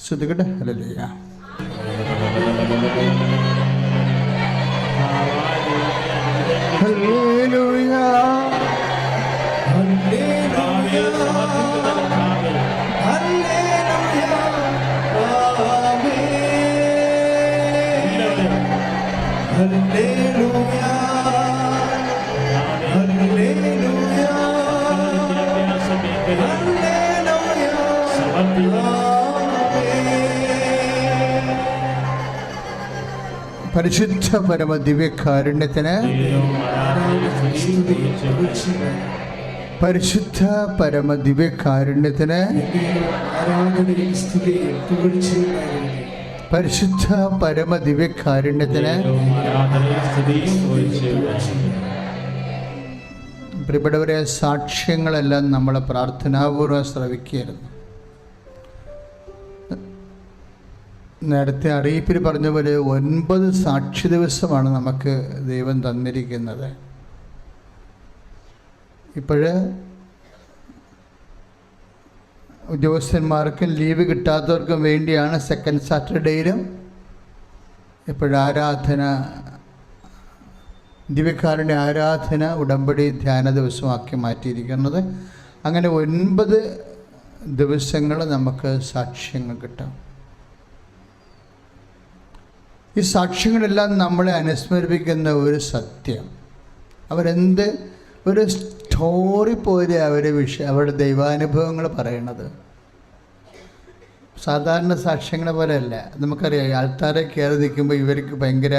ശ്രുതികട്ടെ hallelujah. പരിശുദ്ധ പരമ ദിവ്യകാരുണ്യത്തിന് പരിശുദ്ധ പരമ ദിവ്യകാരുണ്യത്തിന് പരിശുദ്ധ പരമ ദിവ്യകാരുണ്യത്തിന് പ്രിയപ്പെട്ടവരെ സാക്ഷ്യങ്ങളെല്ലാം നമ്മളെ പ്രാർത്ഥനാപൂർവം ശ്രവിക്കുകയായിരുന്നു നേരത്തെ അറിയിപ്പിൽ പറഞ്ഞ പോലെ ഒൻപത് സാക്ഷി ദിവസമാണ് നമുക്ക് ദൈവം തന്നിരിക്കുന്നത്. ഇപ്പോഴ് ഉദ്യോഗസ്ഥന്മാർക്കും ലീവ് കിട്ടാത്തവർക്കും വേണ്ടിയാണ് സെക്കൻഡ് സാറ്റർഡേയിലും ഇപ്പോഴാരാധന ദിവ്യക്കാരുടെ ആരാധന ഉടമ്പടി ധ്യാന ദിവസമാക്കി മാറ്റിയിരിക്കുന്നത്. അങ്ങനെ ഒൻപത് ദിവസങ്ങൾ നമുക്ക് സാക്ഷ്യങ്ങൾ കിട്ടാം. ഈ സാക്ഷ്യങ്ങളെല്ലാം നമ്മളെ അനുസ്മരിപ്പിക്കുന്ന ഒരു സത്യം. അവരെന്ത് ഒരു സ്റ്റോറി പോലെ അവർ വിഷ അവരുടെ ദൈവാനുഭവങ്ങൾ പറയണത്. സാധാരണ സാക്ഷ്യങ്ങളെ പോലെയല്ല. നമുക്കറിയാം ആൾക്കാരെ കയറി നിൽക്കുമ്പോൾ ഇവർക്ക് ഭയങ്കര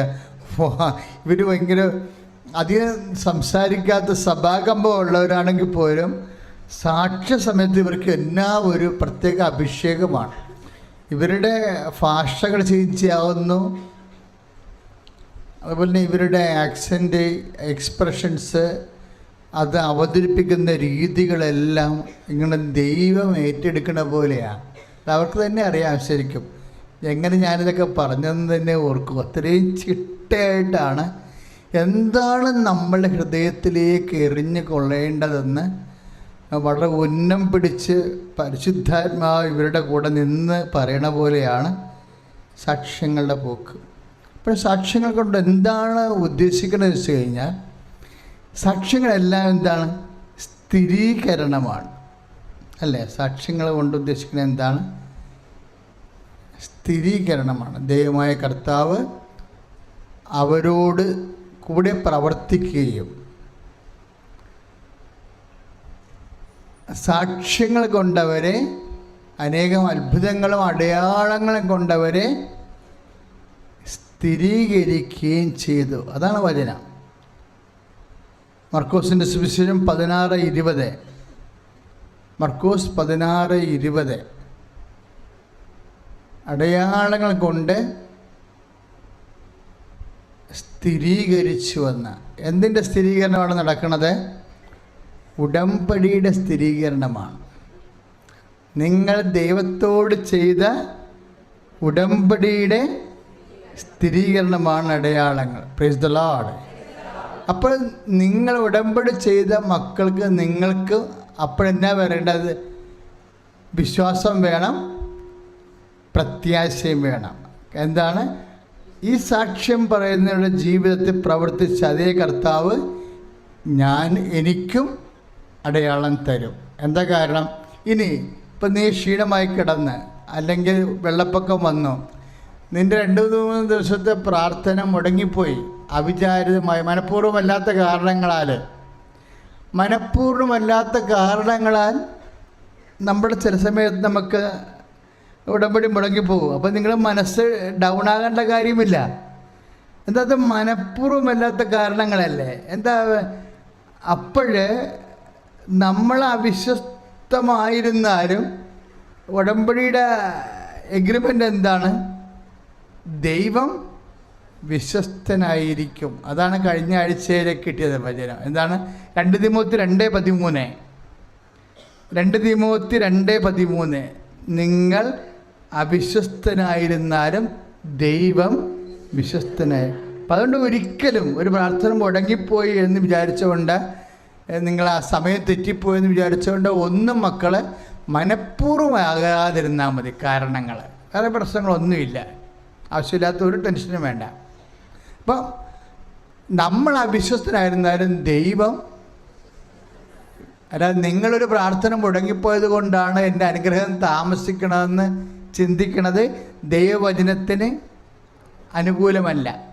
ഇവർ ഭയങ്കര അധികം സംസാരിക്കാത്ത സഭാകമ്പം ഉള്ളവരാണെങ്കിൽ പോലും സാക്ഷ്യ സമയത്ത് ഇവർക്ക് എന്നാ ഒരു പ്രത്യേക അഭിഷേകമാണ്. ഇവരുടെ ഭാഷകൾ ചേഞ്ച് അതുപോലെ തന്നെ ഇവരുടെ ആക്സെന്റ് എക്സ്പ്രഷൻസ് അത് അവതരിപ്പിക്കുന്ന രീതികളെല്ലാം ഇങ്ങനെ ദൈവം ഏറ്റെടുക്കുന്ന പോലെയാണ് അവർക്ക് തന്നെ അറിയാം ശരിക്കും. എങ്ങനെ ഞാനിതൊക്കെ പറഞ്ഞതെന്ന് തന്നെ ഓർക്കും. അത്രയും ചിട്ടയായിട്ടാണ് എന്താണ് നമ്മളുടെ ഹൃദയത്തിലേക്ക് എറിഞ്ഞു കൊള്ളേണ്ടതെന്ന് വളരെ ഉന്നം പിടിച്ച് പരിശുദ്ധാത്മാവ് ഇവരുടെ കൂടെ നിന്ന് പറയണ പോലെയാണ് സാക്ഷ്യങ്ങളുടെ പോക്ക്. അപ്പോൾ സാക്ഷ്യങ്ങൾ കൊണ്ട് എന്താണ് ഉദ്ദേശിക്കുന്നത് വെച്ച് കഴിഞ്ഞാൽ സാക്ഷ്യങ്ങളെല്ലാം എന്താണ്? സ്ഥിരീകരണമാണ്. അല്ലേ? സാക്ഷ്യങ്ങൾ കൊണ്ട് ഉദ്ദേശിക്കുന്നത് എന്താണ്? സ്ഥിരീകരണമാണ്. ദൈവമായ കർത്താവ് അവരോട് കൂടെ പ്രവർത്തിക്കുകയും സാക്ഷ്യങ്ങൾ കൊണ്ടവരെ അനേകം അത്ഭുതങ്ങളും അടയാളങ്ങളും കൊണ്ടവരെ സ്ഥിരീകരിക്കുകയും ചെയ്തു. അതാണ് വചനം. മർക്കോസിന്റെ സുവിശേഷം പതിനാറ് ഇരുപത്. മർക്കോസ് പതിനാറ് ഇരുപത്. അടയാളങ്ങൾ കൊണ്ട് സ്ഥിരീകരിച്ചു എന്ന് എന്തിന്റെ സ്ഥിരീകരണമാണ് നടക്കുന്നത്? ഉടമ്പടിയുടെ സ്ഥിരീകരണമാണ്. നിങ്ങൾ ദൈവത്തോട് ചെയ്ത ഉടമ്പടിയുടെ സ്ഥിരീകരണമാണ് അടയാളങ്ങൾ. പ്രൈസ് ദ ലോഡ് അപ്പോൾ നിങ്ങൾ ഉടമ്പടി ചെയ്ത മക്കൾക്ക് നിങ്ങൾക്ക് അപ്പോഴെന്നാ വരേണ്ടത്? വിശ്വാസം വേണം പ്രത്യാശയും വേണം. എന്താണ്? ഈ സാക്ഷ്യം പറയുന്നവരുടെ ജീവിതത്തിൽ പ്രവർത്തിച്ച അതേ കർത്താവ് ഞാൻ എനിക്കും അടയാളം തരും. എന്താ കാരണം? ഇനി ഇപ്പം നീ ക്ഷീണമായി കിടന്ന് അല്ലെങ്കിൽ വെള്ളപ്പൊക്കം വന്നു നിന്റെ രണ്ട് മൂന്ന് ദിവസത്തെ പ്രാർത്ഥന മുടങ്ങിപ്പോയി. അവിചാരിതമായി. മനഃപൂർവമല്ലാത്ത കാരണങ്ങളാൽ. മനഃപൂർവമല്ലാത്ത കാരണങ്ങളാൽ നമ്മുടെ ചില സമയത്ത് നമുക്ക് ഉടമ്പടി മുടങ്ങിപ്പോകും. അപ്പോൾ നിങ്ങൾ മനസ്സ് ഡൗൺ ആകേണ്ട കാര്യമില്ല. എന്താ അത് മനഃപൂർവമല്ലാത്ത കാരണങ്ങളല്ലേ? എന്താ അപ്പോഴ് നമ്മൾ അവിശ്വസ്തമായിരുന്നാലും ഉടമ്പടിയുടെ എഗ്രിമെന്റ് എന്താണ്? ദൈവം വിശ്വസ്തനായിരിക്കും. അതാണ് കഴിഞ്ഞ ആഴ്ചയിലെ കിട്ടിയത് വചനം. എന്താണ്? രണ്ട് തിമൂത്തി രണ്ട് പതിമൂന്ന്. രണ്ട് തിമൂത്തി രണ്ട് പതിമൂന്ന്. നിങ്ങൾ അവിശ്വസ്തനായിരുന്നാലും ദൈവം വിശ്വസ്തനായി. അപ്പം അതുകൊണ്ട് ഒരിക്കലും ഒരു പ്രാർത്ഥന മുടങ്ങിപ്പോയി എന്ന് വിചാരിച്ചുകൊണ്ട് നിങ്ങൾ ആ സമയം തെറ്റിപ്പോയി എന്ന് വിചാരിച്ചുകൊണ്ട് ഒന്നും മക്കൾ മനഃപൂർവമാകാതിരുന്നാൽ മതി. കാരണങ്ങൾ വേറെ പ്രശ്നങ്ങളൊന്നുമില്ല. ആവശ്യമില്ലാത്ത ഒരു ടെൻഷനും വേണ്ട. അപ്പോൾ നമ്മൾ അവിശ്വസ്തനായിരുന്നാലും ദൈവം അല്ലാതെ നിങ്ങളൊരു പ്രാർത്ഥന മുടങ്ങിപ്പോയത് കൊണ്ടാണ് എന്റെ അനുഗ്രഹം താമസിക്കണമെന്ന് ചിന്തിക്കണത് ദൈവവചനത്തിന് അനുകൂലമല്ല.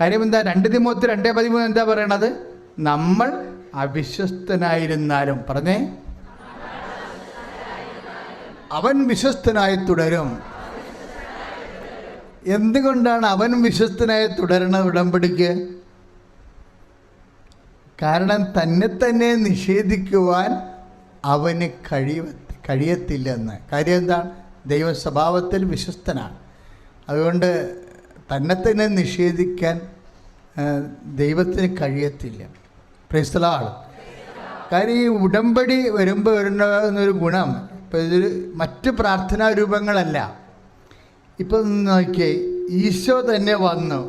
കാര്യം എന്താ? രണ്ട് തിമൂത്ത് രണ്ടേ പതിമൂന്ന് എന്താ പറയണത്? നമ്മൾ അവിശ്വസ്തനായിരുന്നാലും. പറഞ്ഞേ? അവൻ വിശ്വസ്തനായി തുടരും. എന്തുകൊണ്ടാണ് അവൻ വിശ്വസ്തനായി തുടരണ ഉടമ്പടിക്ക്? കാരണം തന്നെ തന്നെ നിഷേധിക്കുവാൻ അവന് കഴിയ കഴിയത്തില്ലെന്ന്. കാര്യം എന്താണ് ദൈവ സ്വഭാവത്തിൽ വിശ്വസ്തനാണ്. അതുകൊണ്ട് തന്നെ തന്നെ നിഷേധിക്കാൻ ദൈവത്തിന് കഴിയത്തില്ല. പ്രിസ്തലാണ് കാര്യം ഈ ഉടമ്പടി വരുമ്പോൾ വരുന്ന ഒരു ഗുണം. ഇപ്പം ഇതൊരു മറ്റ് പ്രാർത്ഥനാ രൂപങ്ങളല്ല ഇപ്പം നോക്കിയേ ഈശോ തന്നെ വന്നു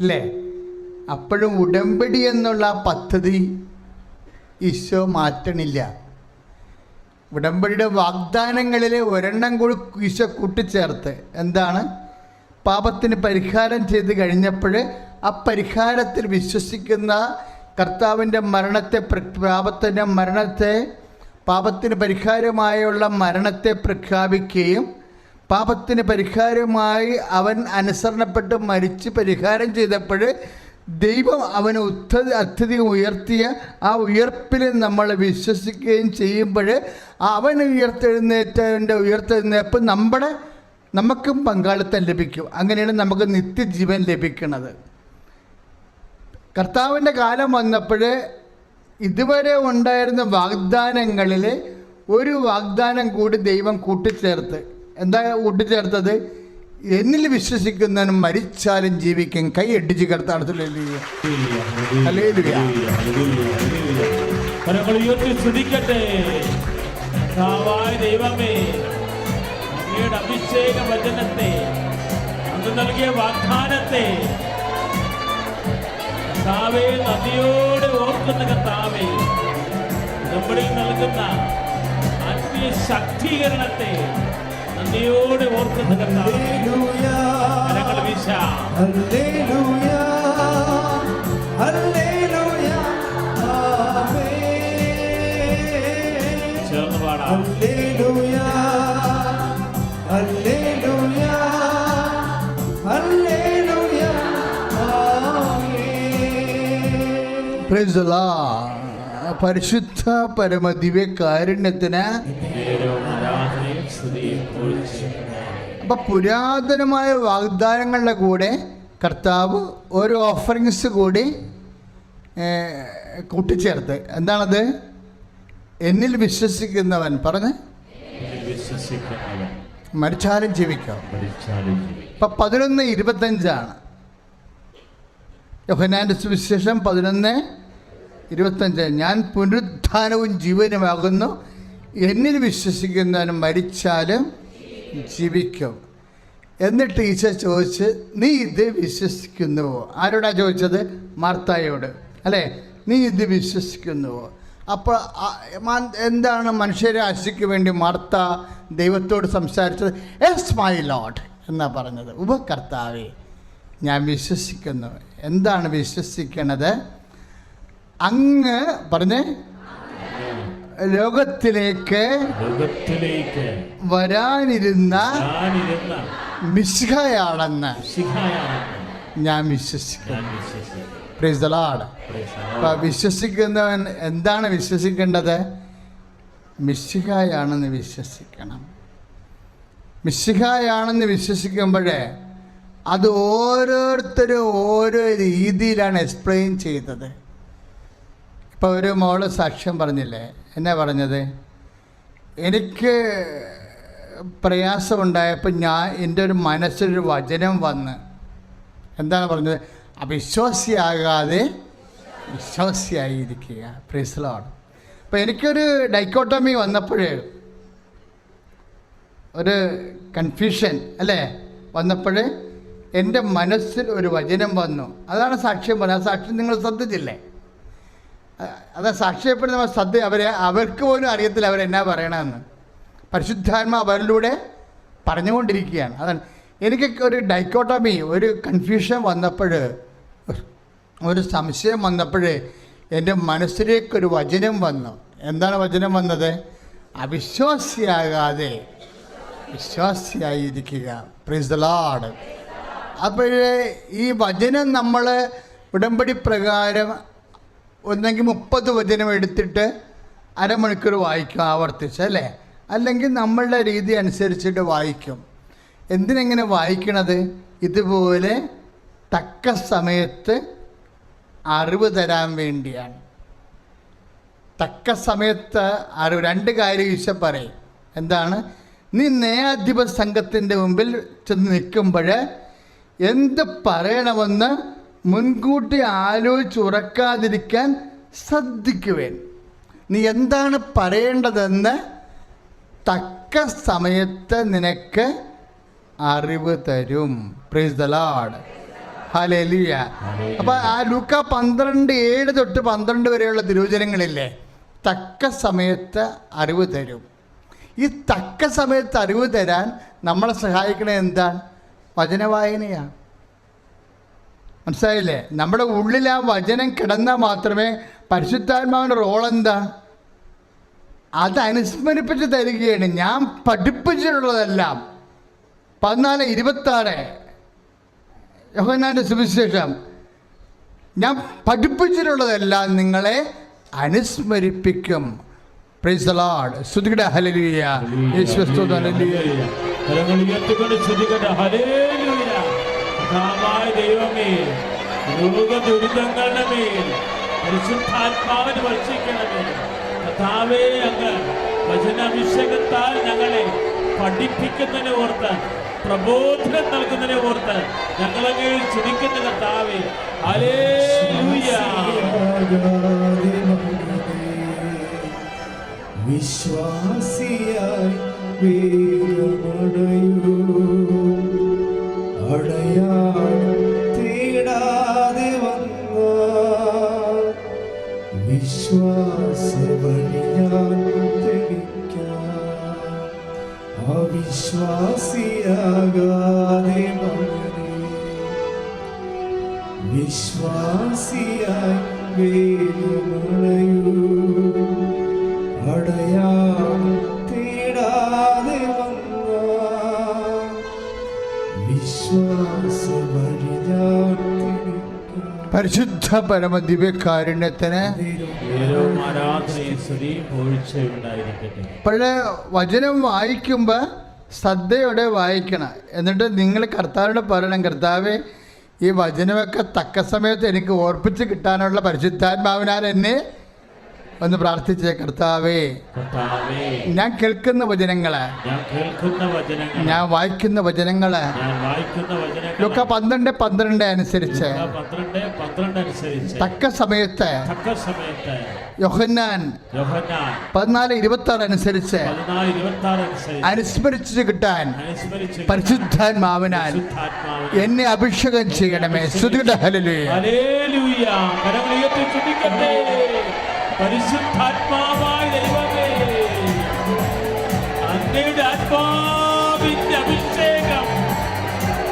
അല്ലേ അപ്പോഴും ഉടമ്പടി എന്നുള്ള പദ്ധതി ഈശോ മാറ്റണില്ല. ഉടമ്പടിയുടെ വാഗ്ദാനങ്ങളിൽ ഒരെണ്ണം കൂടി ഈശോ കൂട്ടിച്ചേർത്ത്. എന്താണ്? പാപത്തിന് പരിഹാരം ചെയ്ത് കഴിഞ്ഞപ്പോൾ ആ പരിഹാരത്തിൽ വിശ്വസിക്കുന്ന കർത്താവിന്റെ മരണത്തെ പാപത്തിന്റെ മരണത്തെ പാപത്തിന് പരിഹാരമായുള്ള മരണത്തെ പ്രഖ്യാപിക്കുകയും പാപത്തിന് പരിഹാരമായി അവൻ അനുസരണപ്പെട്ട് മരിച്ച് പരിഹാരം ചെയ്തപ്പോൾ ദൈവം അവനെ ഉത്ത അത്യധികം ഉയർത്തിയ ആ ഉയർപ്പിൽ നമ്മൾ വിശ്വസിക്കുകയും ചെയ്യുമ്പോൾ അവൻ ഉയർത്തെഴുന്നേറ്റവന്റെ ഉയർത്തെഴുന്നേപ്പ് നമ്മുടെ നമുക്കും പങ്കാളിത്തം ലഭിക്കും. അങ്ങനെയാണ് നമുക്ക് നിത്യജീവൻ ലഭിക്കുന്നത്. കർത്താവിന്റെ കാലം വന്നപ്പോൾ ഇതുവരെ ഉണ്ടായിരുന്ന വാഗ്ദാനങ്ങളിൽ ഒരു വാഗ്ദാനം കൂടി ദൈവം കൂട്ടിച്ചേർത്ത്. എന്താ കൂട്ടിച്ചേർത്തത് എന്നിൽ വിശ്വസിക്കുന്നവനും മരിച്ചാലും ജീവിക്കും. കൈ അടിച്ച് സ്തുതിക്കട്ടെ. കർത്താവായ ദൈവമേ അങ്ങയുടെ അഭിഷേക വചനത്തെ അങ്ങ് നൽകിയ വാഗ്ദാനത്തെ താവേ നദിയോട് ഓർക്കുന്ന കർത്താവേ നമ്മളിൽ നൽകുന്ന ആത്മീയ ശക്തീകരണത്തെ നന്ദിയോടെ ഓർക്കുന്ന കർത്താവേ. വീശ. ചേർന്ന് പാടാം. പരിശുദ്ധ പരമദിവ്യ കാരുണ്യത്തിന് അപ്പം പുരാതനമായ വാഗ്ദാനങ്ങളുടെ കൂടെ കർത്താവ് ഒരു ഓഫറിങ്സ് കൂടി കൂട്ടിച്ചേർത്ത്. എന്താണത്? എന്നിൽ വിശ്വസിക്കുന്നവൻ. പറഞ്ഞ്. മരിച്ചാലും ജീവിക്കാം. മരിച്ചാലും ജീവിക്കും. ഇപ്പം പതിനൊന്ന് ഇരുപത്തഞ്ചാണ്. യോഹനാന്റെ സുവിശേഷം പതിനൊന്ന് ഇരുപത്തഞ്ച്. ഞാൻ പുനരുത്ഥാനവും ജീവനുമാകുന്നു. എന്നിൽ വിശ്വസിക്കുന്നവൻ മരിച്ചാലും ജീവിക്കും. എന്നിട്ട് ഈശോ ചോദിച്ച് നീ ഇത് വിശ്വസിക്കുന്നുവോ? ആരോടാ ചോദിച്ചത്? മാർത്തായോട്. അല്ലേ? നീ ഇത് വിശ്വസിക്കുന്നുവോ? അപ്പോൾ എന്താണ് മനുഷ്യരെ മനുഷ്യരാശിക്ക് വേണ്ടി മാർത്ത ദൈവത്തോട് സംസാരിച്ചത്? എസ് മൈ ലോഡ് എന്നാണ് പറഞ്ഞത്. ഉപകർത്താവേ ഞാൻ വിശ്വസിക്കുന്നു. എന്താണ് വിശ്വസിക്കണത്? അങ്ങ് പറഞ്ഞേ ലോകത്തിലേക്ക് ലോകത്തിലേക്ക് വരാനിരുന്ന മിശിഹയാണെന്ന് ഞാൻ വിശ്വസിക്കുന്നു. അപ്പം വിശ്വസിക്കുന്നവൻ എന്താണ് വിശ്വസിക്കേണ്ടത്? മിശിഹായാണെന്ന് വിശ്വസിക്കണം. മിശിഹായാണെന്ന് വിശ്വസിക്കുമ്പോഴേ അത് ഓരോരുത്തരും ഓരോ രീതിയിലാണ് എക്സ്പ്ലെയിൻ ചെയ്തത്. ഇപ്പോൾ ഒരു മോൾ സാക്ഷ്യം പറഞ്ഞില്ലേ? എന്നാ പറഞ്ഞത്? എനിക്ക് പ്രയാസമുണ്ടായപ്പോൾ ഞാൻ എന്റെ ഒരു മനസ്സിലൊരു വചനം വന്ന് എന്താണ് പറഞ്ഞത്? അവിശ്വാസിയാകാതെ വിശ്വാസിയായിരിക്കുക. പ്രീസലാണ് അപ്പോൾ എനിക്കൊരു ഡൈക്കോട്ടമി വന്നപ്പോഴേ ഒരു കൺഫ്യൂഷൻ അല്ലേ? വന്നപ്പോഴേ എന്റെ മനസ്സിൽ ഒരു വചനം വന്നു. അതാണ് സാക്ഷ്യം പറഞ്ഞത്. ആ സാക്ഷ്യം നിങ്ങൾ ശ്രദ്ധിച്ചില്ലേ? അത് സാക്ഷ്യപ്പെടുന്ന സദ്യ അവരെ അവർക്ക് പോലും അറിയത്തില്ല അവരെന്നാ പറയണമെന്ന് പരിശുദ്ധാത്മ അവരിലൂടെ പറഞ്ഞുകൊണ്ടിരിക്കുകയാണ്. അതാണ്. എനിക്ക് ഒരു ഡൈക്കോട്ടമി ഒരു കൺഫ്യൂഷൻ വന്നപ്പോൾ ഒരു സംശയം വന്നപ്പോൾ എന്റെ മനസ്സിലേക്കൊരു വചനം വന്നു. എന്താണ് വചനം വന്നത്? അവിശ്വാസിയാകാതെ വിശ്വാസിയായിരിക്കുക. പ്രീസ് ദ ലോഡ് അപ്പോഴേ ഈ വചനം നമ്മൾ ഉടമ്പടി പ്രകാരം ഒന്നെങ്കിൽ മുപ്പത് വചനം എടുത്തിട്ട് അരമണിക്കൂർ വായിക്കും ആവർത്തിച്ച് അല്ലേ? അല്ലെങ്കിൽ നമ്മളുടെ രീതി അനുസരിച്ചിട്ട് വായിക്കും. എന്തിനെങ്ങനെ വായിക്കണത്? ഇതുപോലെ തക്ക സമയത്ത് അറിവ് തരാൻ വേണ്ടിയാണ്. തക്ക സമയത്ത് അറിവ് രണ്ട് കാര്യം ഈശ പറയും. എന്താണ്? നീ ന്യായാധിപ സംഘത്തിന്റെ മുമ്പിൽ ചെന്ന് നിൽക്കുമ്പോൾ എന്ത് പറയണമെന്ന് മുൻകൂട്ടി ആലോചിച്ച് ഉറക്കാതിരിക്കാൻ ശ്രദ്ധിക്കുവേൻ. നീ എന്താണ് പറയേണ്ടതെന്ന് തക്ക സമയത്ത് നിനക്ക് അറിവ് തരും. പ്രൈസ് ദ ലോഡ് ഹലേലിയ അപ്പോൾ ആ ലൂക്ക പന്ത്രണ്ട് ഏഴ് തൊട്ട് പന്ത്രണ്ട് വരെയുള്ള തിരുവചനങ്ങളില്ലേ? തക്ക സമയത്ത് അറിവ് തരും. ഈ തക്ക സമയത്ത് അറിവ് തരാൻ നമ്മളെ സഹായിക്കണത് എന്താണ്? വചനവായനയാണ്. മനസ്സിലായില്ലേ? നമ്മുടെ ഉള്ളിൽ ആ വചനം കിടന്നാൽ മാത്രമേ പരിശുദ്ധാത്മാവിന്റെ റോൾ എന്താ അത് അനുസ്മരിപ്പിച്ച് തരികയാണ്. ഞാൻ പഠിപ്പിച്ചിട്ടുള്ളതെല്ലാം. പതിനാല് ഇരുപത്താറ്. യോഹനാന്റെ സുവിശേഷം. ഞാൻ പഠിപ്പിച്ചിട്ടുള്ളതെല്ലാം നിങ്ങളെ അനുസ്മരിപ്പിക്കും. പ്രൈസ് ലോഡ് ഹലിയ ഹലലിയ യേശുസ്തുത ഹല്ലേലൂയ. കർത്താവായ ദൈവമേ രോഗ ദുരിതങ്ങളുടെ മേൽ പരിശുദ്ധാത്മാവിന് വർഷിക്കണമേ കർത്താവേ അങ്ങ് വചനാഭിഷേകത്താൽ ഞങ്ങളെ പഠിപ്പിക്കുന്നതിനെ ഓർത്ത് പ്രബോധനം നൽകുന്നതിനെ ഓർത്ത് ഞങ്ങളങ്ങേ ചിരിക്കുന്ന കർത്താവേ. ഹല്ലേലൂയ. വിശ്വാസിയായി വീരമടയൂ വിശ്വാസ വഴി ഞാൻ തെളിക്കാം അവിശ്വാസിയാകാതെ വിശ്വാസിയായി വേഗമണയൂ പരിശുദ്ധ പരമദിവ്യകാരുണ്യത്തിന് ദിവ്യകാരുണ്യത്തിന് പഴയ വചനം വായിക്കുമ്പോൾ ശ്രദ്ധയോടെ വായിക്കണം. എന്നിട്ട് നിങ്ങൾ കർത്താവിനോട് പറയണം കർത്താവെ ഈ വചനമൊക്കെ തക്ക സമയത്ത് എനിക്ക് ഓർപ്പിച്ച് കിട്ടാനുള്ള പരിശുദ്ധാത്മാവിനാൽ എന്നെ ഒന്ന് പ്രാർത്ഥിച്ചേ കർത്താവേ ഞാൻ കേൾക്കുന്ന വചനങ്ങൾ ഞാൻ വായിക്കുന്ന വചനങ്ങൾ ലുക്ക പന്ത്രണ്ട് പന്ത്രണ്ട് അനുസരിച്ച് തക്ക സമയത്ത് യോഹന്നാൻ പതിനാല് ഇരുപത്തി ആറ് അനുസരിച്ച് അനുസ്മരിച്ചു കിട്ടാൻ പരിശുദ്ധാത്മാവിനാൽ എന്നെ അഭിഷേകം ചെയ്യണമേ. ശ്രുതിയുടെ പരിശുദ്ധാത്മാവായ ദൈവമേ. അങ്ങയുടെ ആത്മാവിന്റെ അഭിഷേകം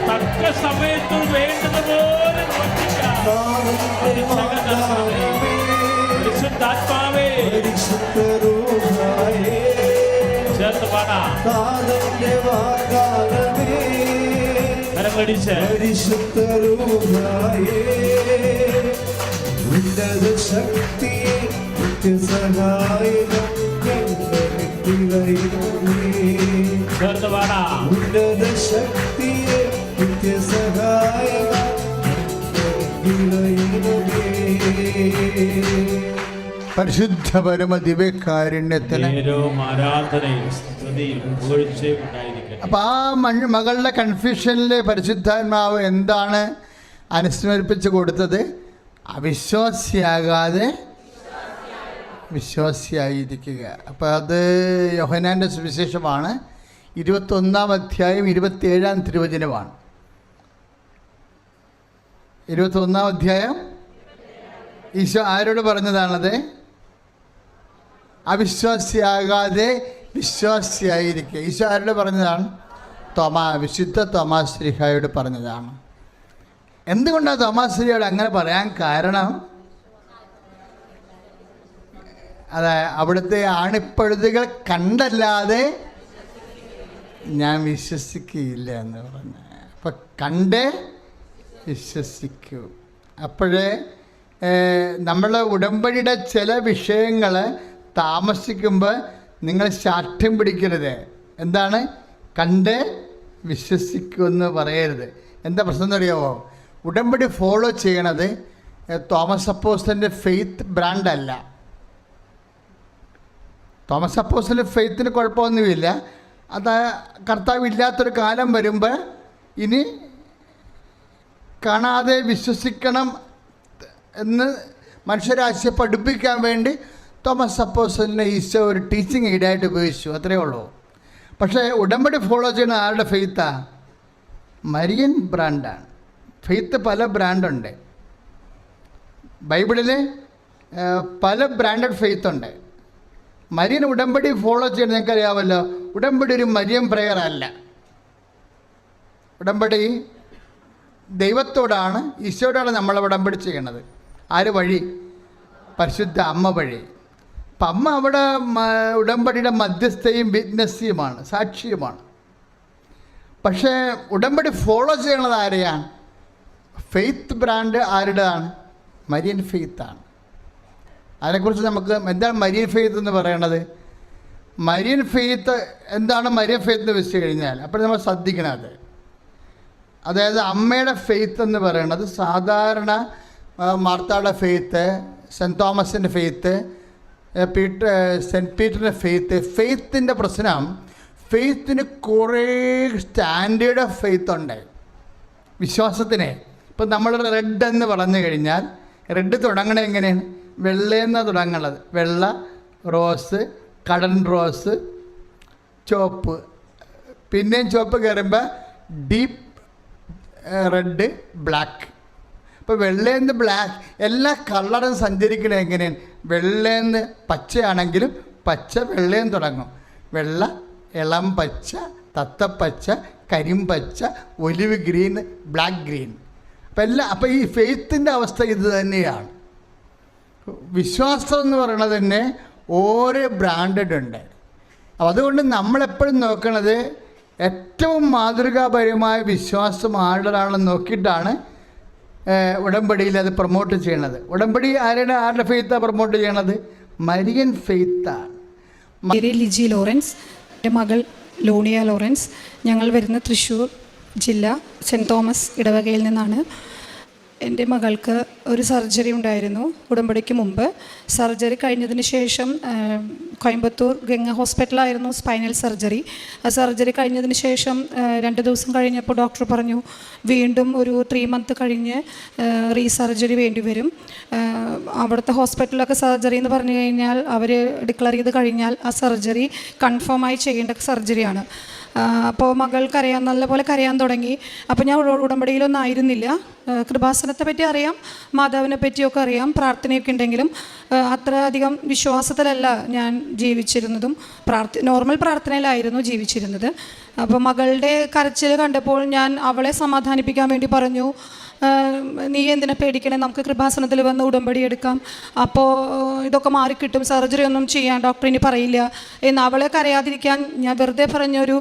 തക്ക സമയത്ത് വേണ്ടതുപോലെ. പരിശുദ്ധാത്മാവേ ചേർത്ത് പാടാം. കരങ്ങളടിച്ച്. പരിശുദ്ധരൂപായേ, ഉന്നത ശക്തിയെ നിത്യസഹായകം. പരിശുദ്ധ പരമ ദിവ്യകാരുണ്യത്തിന് അപ്പൊ ആ മകളുടെ കൺഫ്യൂഷനിലെ പരിശുദ്ധാത്മാവ് എന്താണ് അനുസ്മരിപ്പിച്ചു കൊടുത്തത്? അവിശ്വാസിയാകാതെ വിശ്വാസിയായിരിക്കുക. അപ്പോൾ അത് യോഹനാന്റെ സുവിശേഷമാണ്. ഇരുപത്തൊന്നാം അധ്യായം ഇരുപത്തിയേഴാം തിരുവചനമാണ്. ഇരുപത്തൊന്നാം അധ്യായം. ഈശോ ആരോട് പറഞ്ഞതാണത്? അവിശ്വാസിയാകാതെ വിശ്വാസിയായിരിക്കുക. ഈശോ ആരോട് പറഞ്ഞതാണ്? തോമാ വിശുദ്ധ തൊമാശ്രീഹായോട് പറഞ്ഞതാണ്. എന്തുകൊണ്ടാണ് തൊമാശ്രീയോട് ശ്രീയോട് അങ്ങനെ പറയാൻ കാരണം? അതെ അവിടുത്തെ ആണിപ്പഴുതുകൾ കണ്ടല്ലാതെ ഞാൻ വിശ്വസിക്കുകയില്ല എന്ന് പറഞ്ഞു. അപ്പം കണ്ടേ വിശ്വസിക്കൂ. അപ്പോഴേ നമ്മളെ ഉടമ്പടിയുടെ ചില വിഷയങ്ങൾ താമസിക്കുമ്പോൾ നിങ്ങൾ ശാഠ്യം പിടിക്കരുത്. എന്താണ്? കണ്ട് വിശ്വസിക്കൂ എന്ന് പറയരുത്. എന്താ പ്രശ്നം എന്നറിയാമോ ഉടമ്പടി ഫോളോ ചെയ്യണത് തോമസ് അപ്പോസിന്റെ ഫെയ്ത്ത് ബ്രാൻഡല്ല. തോമസ് അപ്പോസിൽ ഫെയ്ത്തിന് കുഴപ്പമൊന്നുമില്ല. അത് കർത്താവ് ഇല്ലാത്തൊരു കാലം വരുമ്പോൾ ഇനി കാണാതെ വിശ്വസിക്കണം എന്ന് മനുഷ്യരാശിയെ പഠിപ്പിക്കാൻ വേണ്ടി തോമസ് അപ്പോസലിനെ ഈശോ ഒരു ടീച്ചിങ് എയ്ഡായിട്ട് ഉപയോഗിച്ചു. അത്രയേ ഉള്ളൂ. പക്ഷേ ഉടമ്പടി ഫോളോ ചെയ്യുന്ന ആരുടെ ഫെയ്ത്താണ് മരിയൻ ബ്രാൻഡാണ്. ഫെയ്ത്ത് പല ബ്രാൻഡുണ്ട്. ബൈബിളിൽ പല ബ്രാൻഡഡ് ഫെയ്ത്ത് ഉണ്ട് മരിയൻ ഉടമ്പടി ഫോളോ ചെയ്യണം നിങ്ങൾക്ക് അറിയാമല്ലോ ഉടമ്പടി ഒരു മരിയൻ പ്രെയർ അല്ല. ഉടമ്പടി ദൈവത്തോടാണ് ഈശോയോടാണ് നമ്മൾ ഉടമ്പടി ചെയ്യണത്. ആര് വഴി? പരിശുദ്ധ അമ്മ വഴി. അപ്പം അമ്മ അവിടെ ഉടമ്പടിയുടെ മധ്യസ്ഥയും വിറ്റ്നസ്സിയുമാണ് സാക്ഷിയുമാണ്. പക്ഷേ ഉടമ്പടി ഫോളോ ചെയ്യണത് ആരെയാണ്? ഫെയ്ത്ത് ബ്രാൻഡ് ആരുടെയാണ് മരിയൻ ഫെയ്ത്താണ് അതിനെക്കുറിച്ച് നമുക്ക് എന്താണ് മരിയൻ ഫെയ്ത്ത് എന്ന് പറയണത്? മരിയൻ ഫെയ്ത്ത് എന്താണ് മരിയൻ ഫെയ്ത്ത് എന്ന് വെച്ച് കഴിഞ്ഞാൽ അപ്പോൾ നമ്മൾ ശ്രദ്ധിക്കണം അത്. അതായത് അമ്മയുടെ ഫെയ്ത്ത് എന്ന് പറയുന്നത് സാധാരണ മാർത്താളുടെ ഫെയ്ത്ത് സെന്റ് തോമസിന്റെ ഫെയ്ത്ത് പീറ്റർ സെന്റ് പീറ്ററിന്റെ ഫെയ്ത്ത്. ഫെയ്ത്തിന്റെ പ്രശ്നം ഫെയ്ത്തിന് കുറേ സ്റ്റാൻഡേർഡ് ഓഫ് ഫെയ്ത്ത് ഉണ്ട്. വിശ്വാസത്തിന്. ഇപ്പം നമ്മൾ റെഡ് എന്ന് പറഞ്ഞു കഴിഞ്ഞാൽ റെഡ് തുടങ്ങണത് എങ്ങനെയാണ്? വെള്ളയെന്ന് തുടങ്ങുന്നത് വെള്ള റോസ് കടൻ റോസ് ചുവപ്പ്. പിന്നെയും ചുവപ്പ് കയറുമ്പോൾ ഡീപ്പ് റെഡ് ബ്ലാക്ക്. ഇപ്പോൾ വെള്ളയെന്ന് ബ്ലാക്ക് എല്ലാ കളറും സഞ്ചരിക്കണത് എങ്ങനെയാണ്? വെള്ളേന്ന് പച്ചയാണെങ്കിലും പച്ച വെള്ളയും തുടങ്ങും. വെള്ള ഇളം പച്ച തത്തപ്പച്ച കരിമ്പച്ച ഒലിവ് ഗ്രീൻ ബ്ലാക്ക് ഗ്രീൻ. അപ്പം എല്ലാം അപ്പം ഈ ഫെയ്ത്തിന്റെ അവസ്ഥ ഇത് തന്നെയാണ്. വിശ്വാസം എന്ന് പറയുന്നത് തന്നെ ഓരോ ബ്രാൻഡഡ് ഉണ്ട്. അപ്പം അതുകൊണ്ട് നമ്മളെപ്പോഴും നോക്കണത് ഏറ്റവും മാതൃകാപരമായ വിശ്വാസം ആരുടേതാണെന്ന് നോക്കിയിട്ടാണ് ഉടമ്പടിയിൽ അത് പ്രൊമോട്ട് ചെയ്യണത്. ഉടമ്പടി ആരുടെ ആരുടെ ഫെയ്ത്താണ് പ്രൊമോട്ട് ചെയ്യണത്? മരിയൻ ഫെയ്ത്താണ് ലിജി ലോറൻസ് എന്റെ മകൾ ലോണിയ ലോറൻസ്. ഞങ്ങൾ വരുന്ന തൃശ്ശൂർ ജില്ല സെന്റ് തോമസ് ഇടവകയിൽ നിന്നാണ്. എന്റെ മകൾക്ക് ഒരു സർജറി ഉണ്ടായിരുന്നു ഉടമ്പടിക്ക് മുമ്പ്. സർജറി കഴിഞ്ഞതിന് ശേഷം കോയമ്പത്തൂർ ഗംഗ ഹോസ്പിറ്റലായിരുന്നു സ്പൈനൽ സർജറി. ആ സർജറി കഴിഞ്ഞതിന് ശേഷം രണ്ട് ദിവസം കഴിഞ്ഞപ്പോൾ ഡോക്ടർ പറഞ്ഞു വീണ്ടും ഒരു ത്രീ മന്ത് കഴിഞ്ഞ് റീസർജറി വേണ്ടി വരും. അവിടുത്തെ ഹോസ്പിറ്റലിലൊക്കെ സർജറി എന്ന് പറഞ്ഞു കഴിഞ്ഞാൽ അവർ ഡിക്ലെയർ ചെയ്ത് കഴിഞ്ഞാൽ ആ സർജറി കൺഫേമായി ചെയ്യേണ്ട സർജറിയാണ്. അപ്പോൾ മകൾ കരയാൻ നല്ലപോലെ കരയാൻ തുടങ്ങി. അപ്പോൾ ഞാൻ ഉട- ഉടമ്പടിയിലൊന്നും ആയിരുന്നില്ല. കൃപാസനത്തെ പറ്റി അറിയാം മാതാവിനെ പറ്റിയൊക്കെ അറിയാം പ്രാർത്ഥനയൊക്കെ ഉണ്ടെങ്കിലും അത്ര അധികം വിശ്വാസത്തിലല്ല ഞാൻ ജീവിച്ചിരുന്നതും. പ്രാർത്ഥ നോർമൽ പ്രാർത്ഥനയിലായിരുന്നു ജീവിച്ചിരുന്നത്. അപ്പോൾ മകളുടെ കരച്ചിൽ കണ്ടപ്പോൾ ഞാൻ അവളെ സമാധാനിപ്പിക്കാൻ വേണ്ടി പറഞ്ഞു. നീ എന്തിനാ പേടിക്കണേ? നമുക്ക് കൃപാസനത്തിൽ വന്ന് ഉടമ്പടി എടുക്കാം. അപ്പോൾ ഇതൊക്കെ മാറിക്കിട്ടും. സർജറി ഒന്നും ചെയ്യാൻ ഡോക്ടർ ഇനി പറയില്ല. എന്ന് അവളെ കരയാതിരിക്കാൻ ഞാൻ വെറുതെ പറഞ്ഞൊരു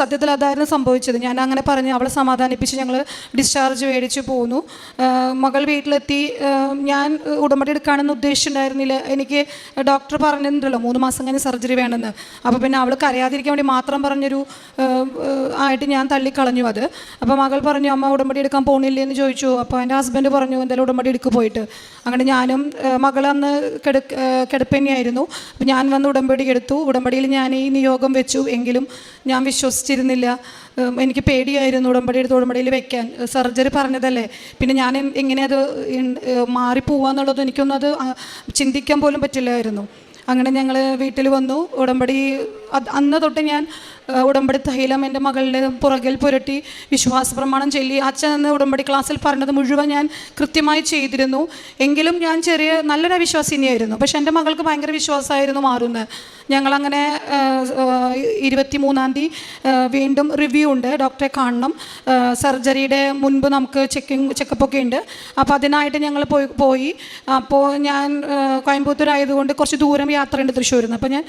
സത്യത്തിൽ അതായിരുന്നു സംഭവിച്ചത്. ഞാൻ അങ്ങനെ പറഞ്ഞ് അവളെ സമാധാനിപ്പിച്ച് ഞങ്ങൾ ഡിസ്ചാർജ് മേടിച്ച് പോന്നു. മകൾ വീട്ടിലെത്തി. ഞാൻ ഉടമ്പടി എടുക്കാനെന്ന് ഉദ്ദേശിച്ചിട്ടുണ്ടായിരുന്നില്ല. എനിക്ക് ഡോക്ടർ പറഞ്ഞിട്ടുണ്ടല്ലോ മൂന്ന് മാസം കഴിഞ്ഞ് സർജറി വേണമെന്ന്. അപ്പോൾ പിന്നെ അവൾ കരയാതിരിക്കാൻ വേണ്ടി മാത്രം പറഞ്ഞൊരു ആയിട്ട് ഞാൻ തള്ളിക്കളഞ്ഞു അത്. അപ്പോൾ മകൾ പറഞ്ഞു അമ്മ ഉടമ്പടി എടുക്കാൻ പോണില്ലേ. എന്ന് ചോദിച്ചു. അപ്പോൾ എന്റെ ഹസ്ബൻഡ് പറഞ്ഞു എന്തായാലും ഉടമ്പടി എടുക്ക് പോയിട്ട്. അങ്ങനെ ഞാനും മകളന്ന് കെടു കിടപ്പന്നെയായിരുന്നു. അപ്പോൾ ഞാൻ വന്ന് ഉടമ്പടി എടുത്തു. ഉടമ്പടിയിൽ ഞാൻ ഈ നിയോഗം വെച്ചു. എങ്കിലും ഞാൻ വിശ്വസിച്ചിരുന്നില്ല. എനിക്ക് പേടിയായിരുന്നു ഉടമ്പടി എടുത്ത് ഉടമ്പടിയിൽ വെക്കാൻ. സർജറി പറഞ്ഞതല്ലേ. പിന്നെ ഞാൻ എങ്ങനെ അത് മാറിപ്പോവാന്നുള്ളത് എനിക്കൊന്നും അത് ചിന്തിക്കാൻ പോലും പറ്റില്ലായിരുന്നു. അങ്ങനെ ഞങ്ങൾ വീട്ടിൽ വന്നു. ഉടമ്പടി അന്ന് തൊട്ട് ഞാൻ ഉടമ്പടി തൈലം എന്റെ മകളുടെ പുറകിൽ പുരട്ടി വിശ്വാസ പ്രമാണം ചൊല്ലി. അച്ഛൻ അന്ന് ഉടമ്പടി ക്ലാസ്സിൽ പറഞ്ഞത് മുഴുവൻ ഞാൻ കൃത്യമായി ചെയ്തിരുന്നു. എങ്കിലും ഞാൻ ചെറിയ നല്ലൊരു അവിശ്വാസിനിയായിരുന്നു. പക്ഷെ എന്റെ മകൾക്ക് ഭയങ്കര വിശ്വാസമായിരുന്നു മാറുന്നത് ഞങ്ങളങ്ങനെ ഇരുപത്തി മൂന്നാം തീയതി വീണ്ടും റിവ്യൂ ഉണ്ട്. ഡോക്ടറെ കാണണം. സർജറിയുടെ മുൻപ് നമുക്ക് ചെക്കിങ് ചെക്കപ്പൊക്കെ ഉണ്ട്. അപ്പോൾ അതിനായിട്ട് ഞങ്ങൾ പോയി പോയി. അപ്പോൾ ഞാൻ കോയമ്പത്തൂർ ആയതുകൊണ്ട് കുറച്ച് ദൂരം യാത്രയുണ്ട് തൃശ്ശൂരിൽ നിന്ന് അപ്പോൾ ഞാൻ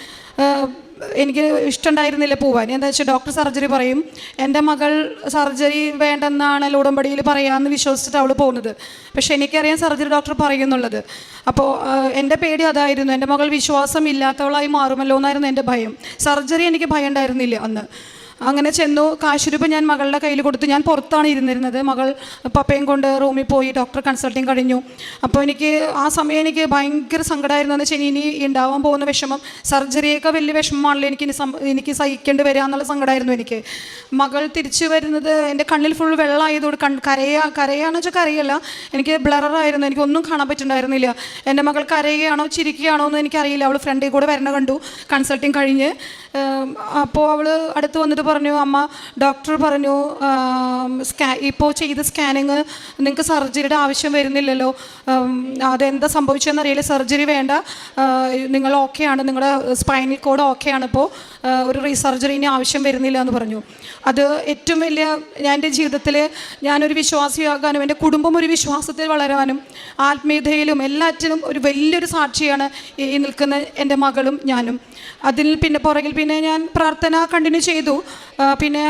എനിക്ക് ഇഷ്ടമുണ്ടായിരുന്നില്ല പോവാൻ. എന്താ വെച്ചാൽ ഡോക്ടർ സർജറി പറയും എന്റെ മകൾ സർജറി വേണ്ടെന്നാണ് ഉടമ്പടിയിൽ പറയാമെന്ന് വിശ്വസിച്ചിട്ട് അവൾ പോകുന്നത്. പക്ഷേ എനിക്കറിയാം സർജറി ഡോക്ടർ പറയുന്നുള്ളത്. അപ്പോൾ എന്റെ പേടി അതായിരുന്നു. എന്റെ മകൾ വിശ്വാസം ഇല്ലാത്തവളായി മാറുമല്ലോ എന്നായിരുന്നു എന്റെ ഭയം. സർജറി എനിക്ക് ഭയം ഉണ്ടായിരുന്നില്ല അന്ന്. അങ്ങനെ ചെന്നു. കാശുരൂപ ഞാൻ മകളുടെ കയ്യിൽ കൊടുത്തു. ഞാൻ പുറത്താണ് ഇരുന്നിരുന്നത്. മകൾ പപ്പയും കൊണ്ട് റൂമിൽ പോയി ഡോക്ടർ കൺസൾട്ടിങ് കഴിഞ്ഞു. അപ്പോൾ എനിക്ക് ആ സമയം എനിക്ക് ഭയങ്കര സങ്കടമായിരുന്നു എന്ന് വെച്ചാൽ ഇനി ഉണ്ടാവാൻ പോകുന്ന വിഷമം സർജറിയൊക്കെ വലിയ വിഷമമാണല്ലോ എനിക്ക് എനിക്ക് സഹിക്കേണ്ടി വരിക എന്നുള്ള സങ്കടമായിരുന്നു എനിക്ക്. മകൾ തിരിച്ചു വരുന്നത് എന്റെ കണ്ണിൽ ഫുൾ വെള്ളമായതോട് കൺ കരയാ കരയാണെന്ന് വെച്ചാൽ കരയല്ല. എനിക്ക് ബ്ലറായിരുന്നു എനിക്കൊന്നും കാണാൻ പറ്റുന്നുണ്ടായിരുന്നില്ല എന്റെ മകൾ കരയുകയാണോ ചിരിക്കുകയാണോ എന്ന് എനിക്കറിയില്ല. അവൾ ഫ്രണ്ടിൽ കൂടെ വരണ കണ്ടു. കൺസൾട്ടിങ് കഴിഞ്ഞ്. അപ്പോൾ അവൾ അടുത്ത് വന്നിട്ട് പറഞ്ഞു അമ്മ ഡോക്ടർ പറഞ്ഞു സ്കാ ഇപ്പോൾ ചെയ്ത സ്കാനിങ് നിങ്ങൾക്ക് സർജറിയുടെ ആവശ്യം വരുന്നില്ലല്ലോ. അതെന്താ സംഭവിച്ചതെന്ന് അറിയില്ല സർജറി വേണ്ട നിങ്ങൾ ആണ്. നിങ്ങളുടെ സ്പൈനൽ കോഡ് ഓക്കെയാണ് ഇപ്പോൾ ഒരു റീസർജറി ഇനി ആവശ്യം വരുന്നില്ല എന്ന് പറഞ്ഞു. അത് ഏറ്റവും വലിയ ഞാൻ എന്റെ ജീവിതത്തിൽ ഞാനൊരു വിശ്വാസിയാകാനും എന്റെ കുടുംബം ഒരു വിശ്വാസത്തിൽ വളരാനും ആത്മീയതയിലും എല്ലാറ്റിനും ഒരു വലിയൊരു സാക്ഷിയാണ് ഈ നിൽക്കുന്ന എന്റെ മകളും ഞാനും. അതിൽ പിന്നെ പുറകിൽ പിന്നെ ഞാൻ പ്രാർത്ഥന കണ്ടിന്യൂ ചെയ്തു. പിന്നെ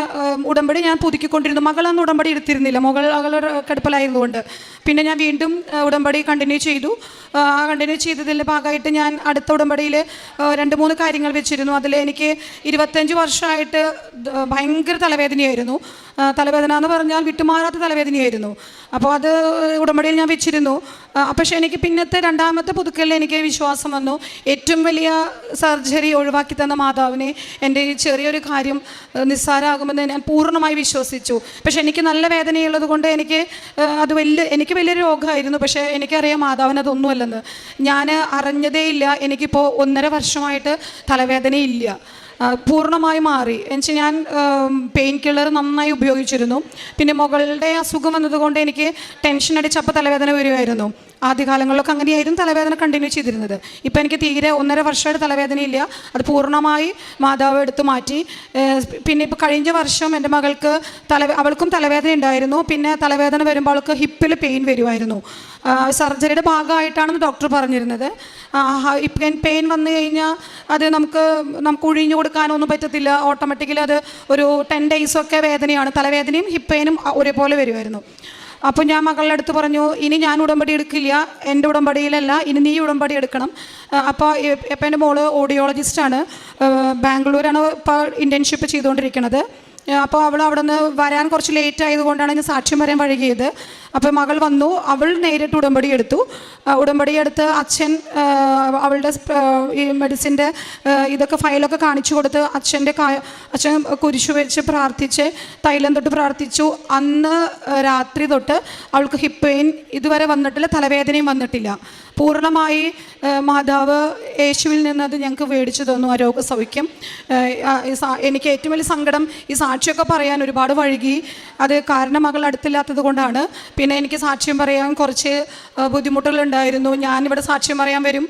ഉടമ്പടി ഞാൻ പുതുക്കിക്കൊണ്ടിരുന്നു. മകളന്ന് ഉടമ്പടി എടുത്തിരുന്നില്ല. മകൾ മകൾ കടുപ്പലായതുകൊണ്ട്. പിന്നെ ഞാൻ വീണ്ടും ഉടമ്പടി കണ്ടിന്യൂ ചെയ്തു. ആ കണ്ടിന്യൂ ചെയ്തതിന്റെ ഭാഗമായിട്ട് ഞാൻ അടുത്ത ഉടമ്പടിയിൽ രണ്ട് മൂന്ന് കാര്യങ്ങൾ വെച്ചിരുന്നു. അതിൽ എനിക്ക് ഇരുപത്തഞ്ച് വർഷമായിട്ട് ഭയങ്കര തലവേദനയായിരുന്നു. തലവേദന എന്ന് പറഞ്ഞാൽ വിട്ടുമാറാത്ത തലവേദനയായിരുന്നു. അപ്പോൾ അത് ഉടമ്പടിയിൽ ഞാൻ വെച്ചിരുന്നു. പക്ഷേ എനിക്ക് പിന്നത്തെ രണ്ടാമത്തെ പുതുക്കലിൽ എനിക്ക് വിശ്വാസം വന്നു. ഏറ്റവും വലിയ സർജറി ഒഴിവാക്കി തന്ന മാതാവിനെ എന്റെ ഈ ചെറിയൊരു കാര്യം നിസ്സാരമാകുമെന്ന് ഞാൻ പൂർണമായി വിശ്വസിച്ചു. പക്ഷെ എനിക്ക് നല്ല വേദനയുള്ളത് കൊണ്ട് എനിക്ക് അത് വലിയ എനിക്ക് വലിയൊരു രോഗമായിരുന്നു. പക്ഷേ എനിക്കറിയാം മാതാവിന് അതൊന്നുമല്ലെന്ന്. ഞാൻ അറിഞ്ഞതേ ഇല്ല എനിക്കിപ്പോൾ ഒന്നര വർഷമായിട്ട് തലവേദനയില്ല. പൂർണമായി മാറി. എന്നുവെച്ചാൽ ഞാൻ പെയിൻ കില്ലർ നന്നായി ഉപയോഗിച്ചിരുന്നു. പിന്നെ മുകളുടെ അസുഖം വന്നതുകൊണ്ട് എനിക്ക് ടെൻഷൻ അടിച്ചപ്പോൾ തലവേദന വരുമായിരുന്നു ആദ്യകാലങ്ങളിലൊക്കെ അങ്ങനെയായിരുന്നു തലവേദന കണ്ടിന്യൂ ചെയ്തിരുന്നത്. ഇപ്പം എനിക്ക് തീരെ ഒന്നര വർഷമായിട്ട് തലവേദനയില്ല. അത് പൂർണമായി മാതാവ് എടുത്തു മാറ്റി. പിന്നെ ഇപ്പോൾ കഴിഞ്ഞ വർഷം എന്റെ മകൾക്ക് തല അവൾക്കും തലവേദന ഉണ്ടായിരുന്നു. പിന്നെ തലവേദന വരുമ്പോൾ അവൾക്ക് ഹിപ്പിൽ പെയിൻ വരുമായിരുന്നു. സർജറിയുടെ ഭാഗമായിട്ടാണെന്ന് ഡോക്ടർ പറഞ്ഞിരുന്നത്. ഇപ്പം പെയിൻ വന്നു കഴിഞ്ഞാൽ അത് നമുക്ക് നമുക്ക് ഒഴിഞ്ഞു കൊടുക്കാനൊന്നും പറ്റത്തില്ല. ഓട്ടോമാറ്റിക്കലി അത് ഒരു ടെൻ ഡേയ്സൊക്കെ വേദനയാണ്. തലവേദനയും ഹിപ്പ് പെയിനും ഒരേപോലെ വരുമായിരുന്നു. അപ്പോൾ ഞാൻ മകളുടെ അടുത്ത് പറഞ്ഞു ഇനി ഞാൻ ഉടമ്പടി എടുക്കില്ല എന്റെ ഉടമ്പടിയിലല്ല ഇനി നീ ഉടമ്പടി എടുക്കണം. അപ്പോൾ ഇപ്പം എന്റെ മോൾ ഓഡിയോളജിസ്റ്റാണ് ബാംഗ്ലൂരാണ് ഇപ്പോൾ ഇന്റേൺഷിപ്പ് ചെയ്തുകൊണ്ടിരിക്കുന്നത്. അപ്പോൾ അവൾ അവിടെ നിന്ന് വരാൻ കുറച്ച് ലേറ്റ് ആയതുകൊണ്ടാണ് ഞാൻ സാക്ഷ്യം വരാൻ വഴുകിയത് അപ്പോൾ മകൾ വന്നു അവൾ നേരിട്ട് ഉടമ്പടി എടുത്തു. ഉടമ്പടി എടുത്ത് അച്ഛൻ അവളുടെ ഈ മെഡിസിന്റെ ഇതൊക്കെ ഫയലൊക്കെ കാണിച്ചു കൊടുത്ത് അച്ഛന്റെ അച്ഛൻ കുരിശു വെച്ച് പ്രാർത്ഥിച്ച് തൈലം തൊട്ട് പ്രാർത്ഥിച്ചു. അന്ന് രാത്രി തൊട്ട് അവൾക്ക് ഹിപ്പ് പെയിൻ ഇതുവരെ വന്നിട്ടില്ല തലവേദനയും വന്നിട്ടില്ല. പൂർണമായി മാതാവ് യേശുവിൽ നിന്ന് അത് ഞങ്ങൾക്ക് മേടിച്ചു തന്നു ആ രോഗസൗഖ്യം. എനിക്ക് ഏറ്റവും വലിയ സങ്കടം ഈ സാക്ഷിയൊക്കെ പറയാൻ ഒരുപാട് വഴുകി. അത് കാരണം മകൾ അടുത്തില്ലാത്തത് കൊണ്ടാണ്. പിന്നെ എനിക്ക് സാക്ഷ്യം പറയാൻ കുറച്ച് ബുദ്ധിമുട്ടുകളുണ്ടായിരുന്നു. ഞാനിവിടെ സാക്ഷ്യം പറയാൻ വരും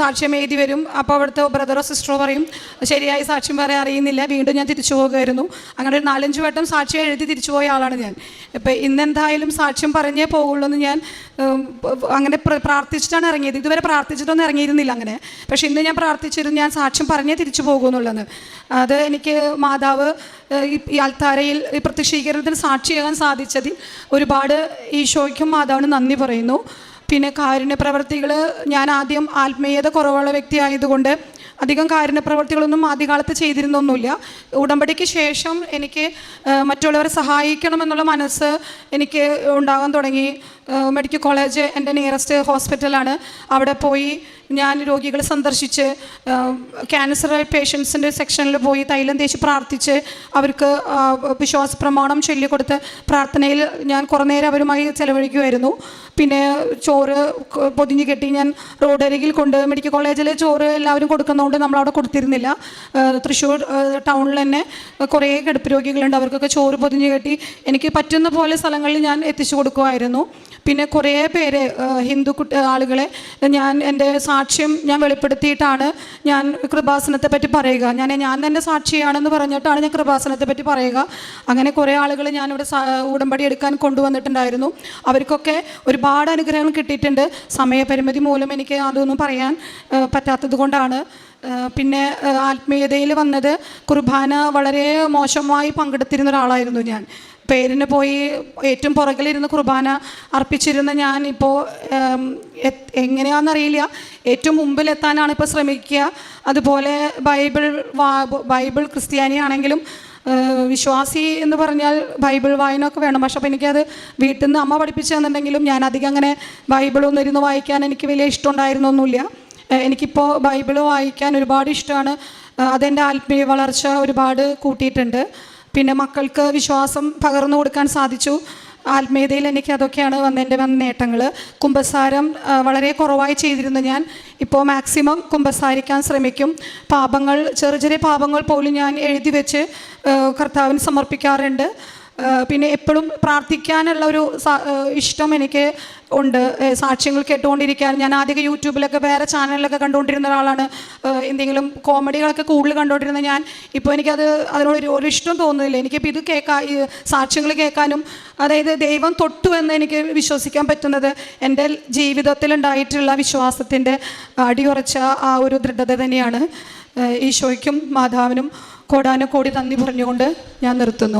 സാക്ഷ്യം എഴുതി വരും. അപ്പോൾ അവിടുത്തെ ബ്രദറോ സിസ്റ്ററോ പറയും ശരിയായി സാക്ഷ്യം പറയാൻ അറിയുന്നില്ല വീണ്ടും ഞാൻ തിരിച്ചു പോകുമായിരുന്നു. അങ്ങനെ ഒരു നാലഞ്ച് വട്ടം സാക്ഷ്യം എഴുതി തിരിച്ചു പോയ ആളാണ് ഞാൻ. ഇപ്പം ഇന്നെന്തായാലും സാക്ഷ്യം പറഞ്ഞേ പോകുള്ളൂ എന്ന് ഞാൻ അങ്ങനെ പ്രാർത്ഥിച്ചിട്ടാണ് ഇറങ്ങിയത്. ഇതുവരെ പ്രാർത്ഥിച്ചിട്ടൊന്നും ഇറങ്ങിയിരുന്നില്ല അങ്ങനെ. പക്ഷേ ഇന്ന് ഞാൻ പ്രാർത്ഥിച്ചിരുന്നു ഞാൻ സാക്ഷ്യം പറഞ്ഞേ തിരിച്ചു പോകുമെന്നുള്ളത് അത് എനിക്ക് മാതാവ് ഈ- അൽത്താരയിൽ ഈ പ്രത്യക്ഷീകരണത്തിന് സാക്ഷിയാകാൻ സാധിച്ചതിൽ ഒരുപാട് ഈശോയ്ക്കും മാതാവിന് നന്ദി പറയുന്നു. പിന്നെ കാരുണ്യ പ്രവർത്തികൾ ഞാൻ ആദ്യം ആത്മീയത കുറവുള്ള വ്യക്തി ആയതുകൊണ്ട് അധികം കാരുണ്യ പ്രവർത്തികളൊന്നും ആദ്യകാലത്ത് ചെയ്തിരുന്നൊന്നുമില്ല. ഉടമ്പടിക്ക് ശേഷം എനിക്ക് മറ്റുള്ളവരെ സഹായിക്കണമെന്നുള്ള മനസ്സ് എനിക്ക് ഉണ്ടാകാൻ തുടങ്ങി. മെഡിക്കൽ കോളേജ് എന്റെ നിയറസ്റ്റ് ഹോസ്പിറ്റലാണ്. അവിടെ പോയി ഞാൻ രോഗികളെ സന്ദർശിച്ച് ക്യാൻസർ പേഷ്യൻസിന്റെ സെക്ഷനിൽ പോയി തൈലം തേച്ച് പ്രാർത്ഥിച്ച് അവർക്ക് വിശ്വാസ പ്രമാണം ചൊല്ലിക്കൊടുത്ത് പ്രാർത്ഥനയിൽ ഞാൻ കുറേ നേരം അവരുമായി ചിലവഴിക്കുമായിരുന്നു. പിന്നെ ചോറ് പൊതിഞ്ഞു കെട്ടി ഞാൻ റോഡരികിൽ കൊണ്ട് മെഡിക്കൽ കോളേജിൽ ചോറ് എല്ലാവരും കൊടുക്കുന്നതുകൊണ്ട് നമ്മളവിടെ കൊടുത്തിരുന്നില്ല. തൃശ്ശൂർ ടൗണിൽ തന്നെ കുറേ കിടപ്പ് രോഗികളുണ്ട്. അവർക്കൊക്കെ ചോറ് പൊതിഞ്ഞു കെട്ടി എനിക്ക് പറ്റുന്ന പോലെ സ്ഥലങ്ങളിൽ ഞാൻ എത്തിച്ചു കൊടുക്കുമായിരുന്നു. പിന്നെ കുറേ പേര് ഹിന്ദു ആളുകളെ ഞാൻ എന്റെ സാക്ഷ്യം ഞാൻ വെളിപ്പെടുത്തിയിട്ടാണ് ഞാൻ കൃപാസനത്തെ പറ്റി പറയുക. ഞാൻ ഞാൻ തന്നെ സാക്ഷിയാണെന്ന് പറഞ്ഞിട്ടാണ് ഞാൻ കൃപാസനത്തെ പറ്റി പറയുക. അങ്ങനെ കുറേ ആളുകൾ ഞാനിവിടെ ഉടമ്പടി എടുക്കാൻ കൊണ്ടുവന്നിട്ടുണ്ടായിരുന്നു. അവർക്കൊക്കെ ഒരുപാട് അനുഗ്രഹങ്ങൾ കിട്ടിയിട്ടുണ്ട്. സമയപരിമിതി മൂലം എനിക്ക് അതൊന്നും പറയാൻ പറ്റാത്തത് കൊണ്ടാണ്. പിന്നെ ആത്മീയതയിൽ വന്നത് കുർബാന വളരെ മോശമായി പങ്കെടുത്തിരുന്ന ഒരാളായിരുന്നു ഞാൻ. പേരിന് പോയി ഏറ്റവും പുറകിലിരുന്ന് കുർബാന അർപ്പിച്ചിരുന്ന ഞാൻ ഇപ്പോൾ എങ്ങനെയാണെന്നറിയില്ല. ഏറ്റവും മുമ്പിലെത്താനാണ് ഇപ്പോൾ ശ്രമിക്കുക. അതുപോലെ ബൈബിൾ ബൈബിൾ ക്രിസ്ത്യാനി ആണെങ്കിലും വിശ്വാസി എന്ന് പറഞ്ഞാൽ ബൈബിൾ വായനൊക്കെ വേണം. പക്ഷെ അപ്പോൾ എനിക്കത് വീട്ടിൽ നിന്ന് അമ്മ പഠിപ്പിച്ചു തന്നിട്ടുണ്ടെങ്കിലും ഞാൻ അധികം അങ്ങനെ ബൈബിളൊന്നും ഇരുന്ന് വായിക്കാൻ എനിക്ക് വലിയ ഇഷ്ടമുണ്ടായിരുന്നൊന്നുമില്ല. എനിക്കിപ്പോൾ ബൈബിൾ വായിക്കാൻ ഒരുപാട് ഇഷ്ടമാണ്. അതെന്റെ ആത്മീയ വളർച്ച ഒരുപാട് കൂട്ടിയിട്ടുണ്ട്. പിന്നെ മക്കൾക്ക് വിശ്വാസം പകർന്നു കൊടുക്കാൻ സാധിച്ചു. ആത്മീയതയിൽ എനിക്ക് അതൊക്കെയാണ് വന്നതിന്റെ വന്ന നേട്ടങ്ങൾ കുമ്പസാരം വളരെ കുറവായി ചെയ്തിരുന്നു ഞാൻ. ഇപ്പോൾ മാക്സിമം കുമ്പസാരിക്കാൻ ശ്രമിക്കും. പാപങ്ങൾ ചെറിയ ചെറിയ പാപങ്ങൾ പോലും ഞാൻ എഴുതി വെച്ച് കർത്താവിന് സമർപ്പിക്കാറുണ്ട്. പിന്നെ എപ്പോഴും പ്രാർത്ഥിക്കാനുള്ള ഒരു ഇഷ്ടം എനിക്ക് ഉണ്ട്. സാക്ഷ്യങ്ങൾ കേട്ടുകൊണ്ടിരിക്കാൻ. ഞാൻ ആദ്യമൊക്കെ യൂട്യൂബിലൊക്കെ വേറെ ചാനലിലൊക്കെ കണ്ടുകൊണ്ടിരുന്ന ഒരാളാണ്. എന്തെങ്കിലും കോമഡികളൊക്കെ കൂടുതൽ കണ്ടുകൊണ്ടിരുന്ന ഞാൻ. ഇപ്പോൾ എനിക്കത് അതിനോട് ഒരു ഇഷ്ടം തോന്നുന്നില്ല. എനിക്കിപ്പോൾ ഇത് കേൾക്കാൻ സാക്ഷ്യങ്ങൾ കേൾക്കാനും അതായത് ദൈവം തൊട്ടു എന്ന് എനിക്ക് വിശ്വസിക്കാൻ പറ്റുന്നത് എന്റെ ജീവിതത്തിലുണ്ടായിട്ടുള്ള വിശ്വാസത്തിന്റെ അടിയുറച്ച ആ ഒരു ദൃഢത തന്നെയാണ്. ഈശോയ്ക്കും മാതാവിനും കോടാനുകോടി നന്ദി പറഞ്ഞുകൊണ്ട് ഞാൻ നിർത്തുന്നു.